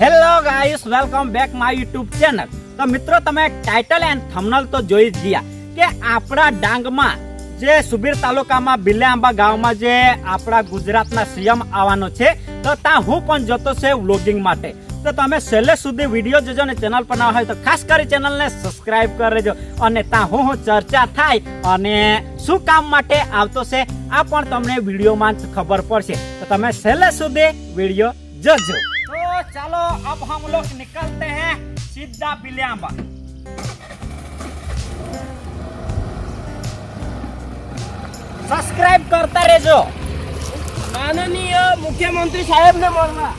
Hello guys welcome back my YouTube channel તો મિત્રો, તમે ટાઇટલ એન્ડ થંબનેલ તો જોઈ જ ગયા કે આપણા ડાંગમાં જે સુબીર તાલુકામાં બિલ્લાંબા ગામમાં જે આપણા ગુજરાતના સીએમ આવવાનો છે, તો ત્યાં હું પણ જતો છે વ્લોગિંગ માટે. તો તમે છેલ્લે સુધી વીડિયો જોજો ને ચેનલ પર ના હોય તો ખાસ કરી ચેનલને સબસ્ક્રાઇબ કરજો અને ત્યાં હું હું ચર્ચા થાય અને શું કામ માટે આવતો છે, આ પણ તમને વિડીયોમાં ખબર પડશે. તો તમે છેલ્લે સુધી વીડિયો જોજો. चलो अब हम लोग निकलते हैं सीधा बिलियांबा સબસ્ક્રાઇબ કરતા રહેજો માનનીય મુખ્યમંત્રી સાહેબને મળવા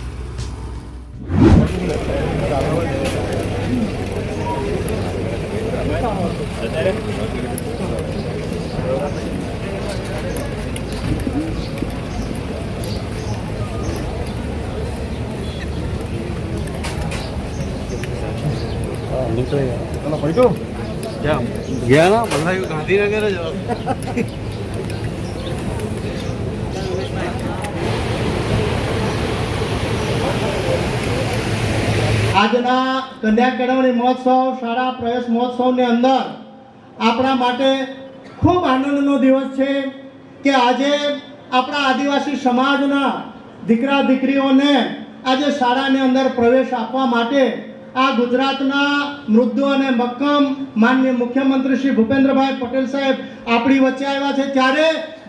આજના કન્યા કેળવણી મહોત્સવ, શાળા પ્રવેશ મહોત્સવની અંદર આપણા માટે ખૂબ આનંદનો દિવસ છે કે આજે આપણા આદિવાસી સમાજના દીકરા દીકરીઓને આજે શાળાની અંદર પ્રવેશ આપવા માટે આ ગુજરાતના મૃદુ અને મક્કમ માનનીય મુખ્યમંત્રી શ્રી ભૂપેન્દ્રભાઈ પટેલ સાહેબ આપણી વચ્ચે આવ્યા છે. ત્યારે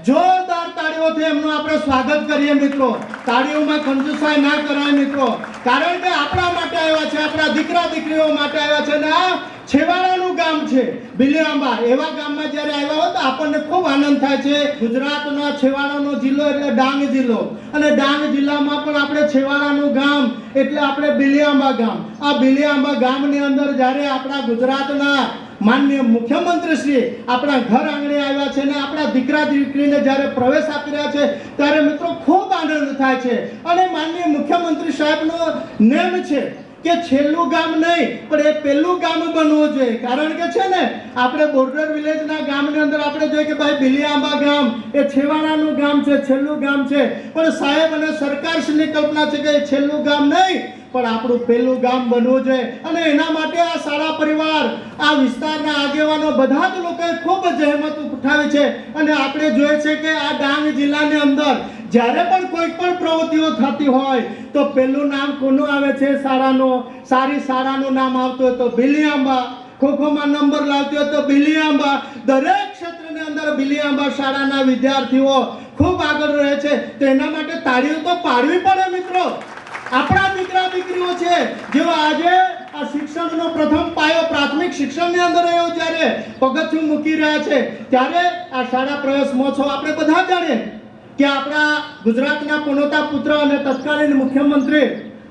જોરદાર તાળીઓથી એમનું આપણે સ્વાગત કરીએ મિત્રો. તાળીઓમાં કંજુસાઈ ના કરાય મિત્રો. કારણ કે આપણા માટે આવ્યા છે, આપણા દીકરા દીકરીઓ માટે આવ્યા છે ને છેવાડાનું ગામ છે બિલિયાંબા એવા ગામમાં જ્યારે આવ્યા હોય તો આપણને ખૂબ આનંદ થાય છે. ગુજરાતનો છેવાડાનો જિલ્લો એટલે ડાંગ જિલ્લો. અને ડાંગ જિલ્લામાં પણ આપણે છેવાડાનું ગામ એટલે આપણે બિલિયાંબા ગામ. આ બિલિયાંબા ગામની અંદર જ્યારે આપણા ગુજરાતના માનનીય મુખ્યમંત્રી શ્રી આપણા ઘર આંગણે આવ્યા છે અને આપણા દીકરા દીકરીને જ્યારે પ્રવેશ આપી રહ્યા છે, ત્યારે મિત્રો ખૂબ આનંદ થાય છે. અને માનનીય મુખ્યમંત્રી સાહેબનો નેમ છે કે છેલ્લું ગામ નહીં, પણ એ પહેલું ગામ બનવું જોઈએ. કારણ કે છે ને, આપણે બોર્ડર વિલેજના ગામની અંદર આપણે જોઈએ કે ભાઈ બિલિયાંબા ગામ, એ છેવાડાનું ગામ છે, છેલ્લું ગામ છે. પણ સાહેબ અને સરકારશ્રીની કલ્પના છે કે છેલ્લું ગામ નહીં પણ આપણું પહેલું ગામ બનવું જોઈએ. અને એના માટે આ શાળા પરિવાર, આ વિસ્તારના આગેવાનો બધા જ લોકોએ ખૂબ જહેમત ઉઠાવી છે. અને આપણે જોઈએ છે કે આ ડાંગ જિલ્લાની અંદર જ્યારે પણ કોઈ પણ પ્રવૃત્તિઓ થતી હોય, તો પહેલું નામ કોનું આવે છે શાળાનું? સારી શાળાનું નામ આવતું હોય તો બિલિયાંબા ખોખોમાં નંબર લાવતી હોય તો બિલિયાંબા દરેક ક્ષેત્રની અંદર બિલિયાંબા શાળાના વિદ્યાર્થીઓ ખૂબ આગળ રહે છે. તો એના માટે તાળીઓ તો પાડવી પડે મિત્રો. આપણા દીકરા દીકરીઓ છે. જેઓ આજે આ શિક્ષણનો પ્રથમ પાયો પ્રાથમિક શિક્ષણની અંદર એવો જ્યારે પગથિયું મૂકી રહ્યા છે. ત્યારે આ શાળા પ્રયાસ મહોત્સવ આપણે બધા જાણીએ કે આપણા ગુજરાતના પુનોતા પુત્ર અને તત્કાલીન મુખ્યમંત્રી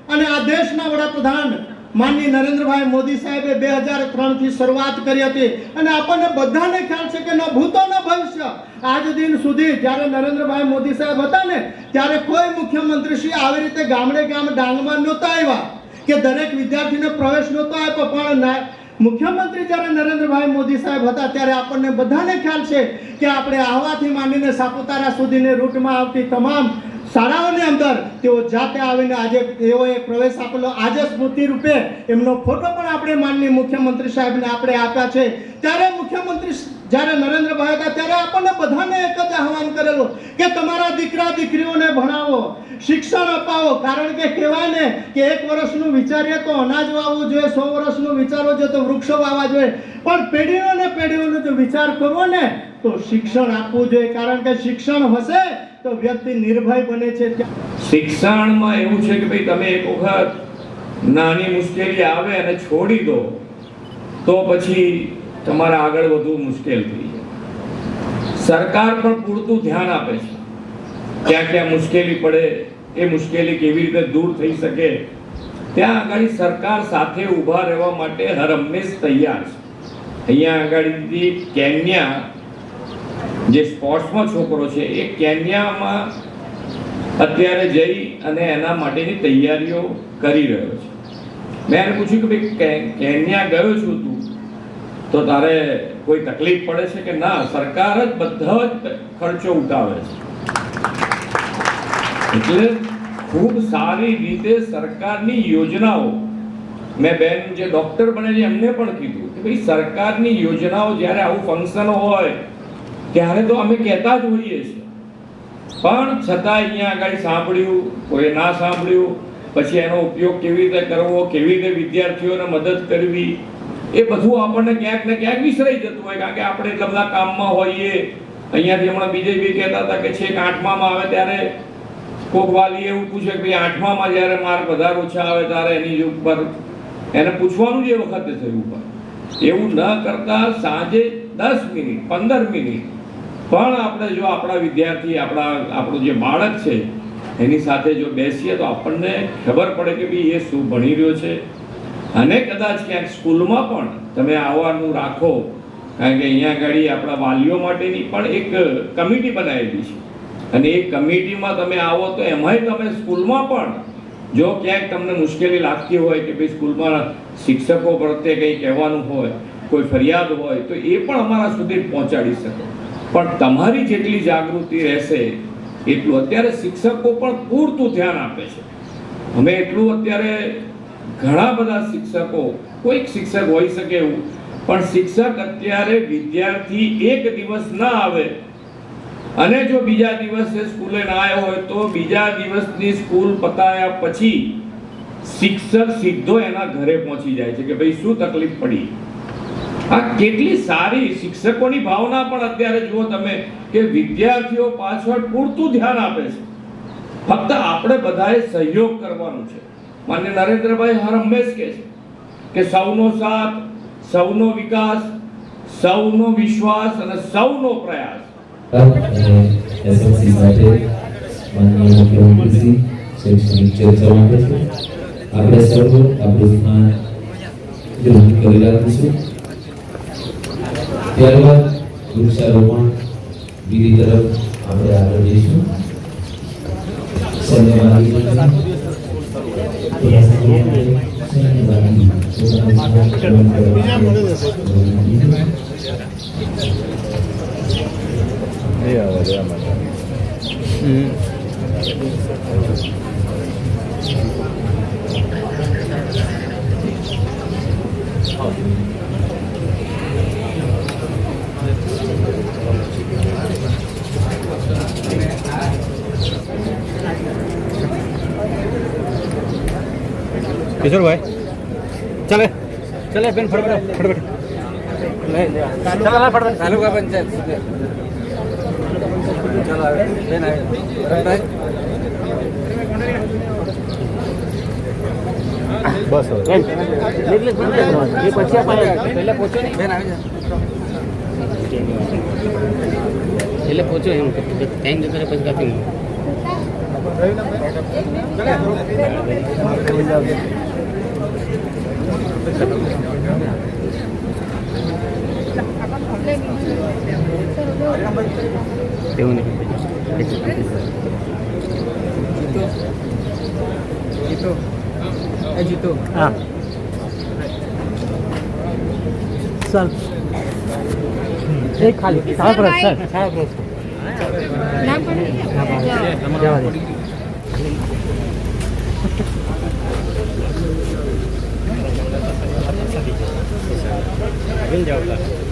અને આ દેશના વડાપ્રધાન માનની નરેન્દ્રભાઈ મોદી સાહેબે બે હજાર ત્રણથી શરૂઆત કરી હતી. અને આપણને બધાને ખ્યાલ છે કે ન ભૂતો, ન ભવિષ્ય. આજ દિન સુધી જ્યારે નરેન્દ્રભાઈ મોદી સાહેબ હતા ને, ત્યારે કોઈ મુખ્યમંત્રી શ્રી આવી રીતે ગામડે ગામ ડાંગમાં નહોતા આવ્યા. કે દરેક વિદ્યાર્થીને પ્રવેશ નહોતો આપ્યો. પણ ના- મુખ્યમંત્રી જ્યારે નરેન્દ્રભાઈ મોદી સાહેબ હતા, ત્યારે આપણને બધાને ખ્યાલ છે કે આપણે આહવાથી માંડીને સાપુતારા સુધીની રૂટમાં આવતી તમામ શાળાઓની અંદર તેઓ જાતે આવીને આજે તેઓએ પ્રવેશ આપેલો. આજે સ્મૃતિ રૂપે એમનો ફોટો પણ આપણે માનનીય મુખ્યમંત્રી સાહેબને આપણે આપ્યા છે. ત્યારે મુખ્યમંત્રી જ્યારે નરેન્દ્રભાઈ હતા, ત્યારે આપણને બધાને એક જ આહવાન કરેલું કે તમારા દીકરા, દીકરીઓને ભણાવો, શિક્ષણ અપાવો. કારણ કે કહેવાય ને કે એક વર્ષનું વિચારીએ તો અનાજ વાવવું જોઈએ, સો વર્ષનું વિચારો જોઈએ તો વૃક્ષો વાવવા જોઈએ. પણ પેઢીઓ ને પેઢીઓનો જો વિચાર કરવો ને, તો શિક્ષણ આપવું જોઈએ. કારણ કે શિક્ષણ હશે તો વ્યક્તિ નિર્ભય બને છે. શિક્ષણમાં એવું છે કે ભાઈ તમે એક વખત નાની મુશ્કેલી આવે અને છોડી દો, તો પછી તમારે આગળ વધવું મુશ્કેલ થઈ જાય. સરકાર પણ પૂરતું ધ્યાન આપે છે. ક્યાં ક્યાં મુશ્કેલી પડે, એ મુશ્કેલી કેવી રીતે દૂર થઈ શકે, ત્યાં આગળ સરકાર સાથે ઊભા રહેવા માટે હર હંમેશ તૈયાર છે. અહીંયા આગળથી કેન્યા, જે સ્પોર્ટ્સમાં છોકરો છે, એ કેન્યામાં અત્યારે જઈ અને એના માટેની તૈયારીઓ કરી રહ્યો છે. મેં એને પૂછ્યું કે ભાઈ કેન્યા ગયો છું તું? તો તારે કોઈ તકલીફ પડે છે કે ના? સરકાર જ બધો જ ખર્ચો ઉઠાવે છે. એટલે ખૂબ સારી રીતે સરકારની યોજનાઓ, મેં બેન જે ડોક્ટર બને એમને પણ કીધું કે ભાઈ સરકારની યોજનાઓ જ્યારે આવું ફંક્શન હોય, ત્યારે તો અમે કહેતા જ હોઈએ છીએ. પણ છતાં અહીંયા આગળ સાંભળ્યું કોઈ ના સાંભળ્યું, પછી એનો ઉપયોગ કેવી રીતે કરવો, કેવી રીતે વિદ્યાર્થીઓને મદદ કરવી એ બધું આપણને ક્યાંક ને ક્યાંક વિસરાઈ જતું હોય કારણ કે આપણે એટલા બધા કામમાં હોઈએ. અહીંયાથી હમણાં બીજે બી કહેતા હતા કે છેક આઠમામાં આવે ત્યારે કોક વાલી એવું પૂછે કે ભાઈ, આઠમામાં જ્યારે માર્ક વધારે ઓછા આવે ત્યારે એની ઉપર એને પૂછવાનું જ એ વખતે થયું પણ એવું ન કરતા સાંજે દસ મિનિટ, પંદર મિનિટ. પણ આપણે જો આપણા વિદ્યાર્થી, આપણા, આપણું જે બાળક છે, એની સાથે જો બેસીએ તો આપણને ખબર પડે કે ભાઈ, એ શું ભણી રહ્યો છે? અને કદાચ ક્યાંક સ્કૂલમાં પણ તમે આવવાનું રાખો, કારણ કે અહીંયા આગળ આપણા વાલીઓ માટેની પણ એક કમિટી બનાવેલી છે. અને એ કમિટીમાં તમે આવો તો એમાંય તમે સ્કૂલમાં પણ જો ક્યાંક તમને મુશ્કેલી લાગતી હોય કે ભાઈ સ્કૂલમાં શિક્ષકો પ્રત્યે કંઈ કહેવાનું હોય, કોઈ ફરિયાદ હોય, તો એ પણ અમારા સુધી પહોંચાડી શકો. પણ તમારી જેટલી જાગૃતિ રહેશે, એટલું અત્યારે શિક્ષકો પણ પૂરતું ધ્યાન આપે છે. અમે એટલું અત્યારે ઘણા બધા શિક્ષકો, કોઈક શિક્ષક હોઈ શકે એવું, પણ શિક્ષક અત્યારે વિદ્યાર્થી એક દિવસ ના આવે. અને જો બીજા દિવસે સ્કૂલે ના આવ્યો હોય, તો બીજા દિવસની સ્કૂલ પતાયા પછી શિક્ષક સીધો એના ઘરે પહોંચી જાય છે કે ભાઈ શું તકલીફ પડી? આ કેટલી સારી શિક્ષકોની ભાવના પણ અત્યારે જુઓ તમે કે વિદ્યાર્થીઓ પાછળ પૂરતું ધ્યાન આપે છે. ફક્ત આપણે બધાએ સહયોગ કરવાનો છે. માન્ય નરેન્દ્રભાઈ હર હંમેશ કહે છે કે સૌનો સાથ, સૌનો વિકાસ, સૌનો વિશ્વાસ અને સૌનો પ્રયાસ. એસએમસી સાથે માનનીય આપણે વૃક્ષારોપણ બીજી તરફ આપણે આગળ જઈશું. થોડા સમય માટે સંજયભાઈ પોતાનું સ્થાન ગ્રહણ કિશોરભાઈ ચાલે. ચાલે બેન ફટફટ ફટફટ તાલુકા પંચાયત ચલો બેન બસ પછી આપણે પહેલા પહોંચો બેન આવી એટલે પહોંચો એમ. ટાઈમ જતો પછી કાપી એવું નહીં જીતો એ જીતો હા ચાલ એક ખાલી સાડા પર સર સાડા પર નામ પણ જવા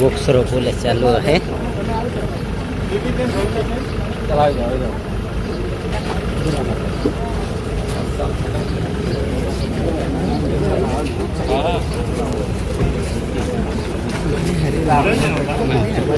बुक्सरो बोले चालू है चला जाओ વૃક્ષરોપણ ચાલુ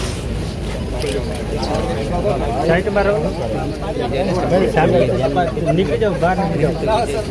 હે અહીંયા લાઈવ નીકળી જાઓ બહાર નીકળી જાઓ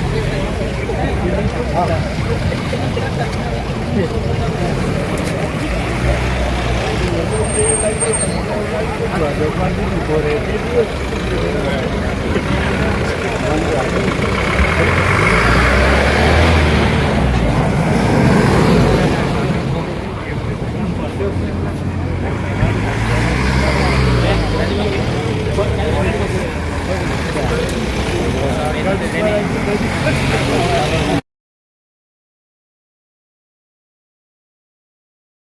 હા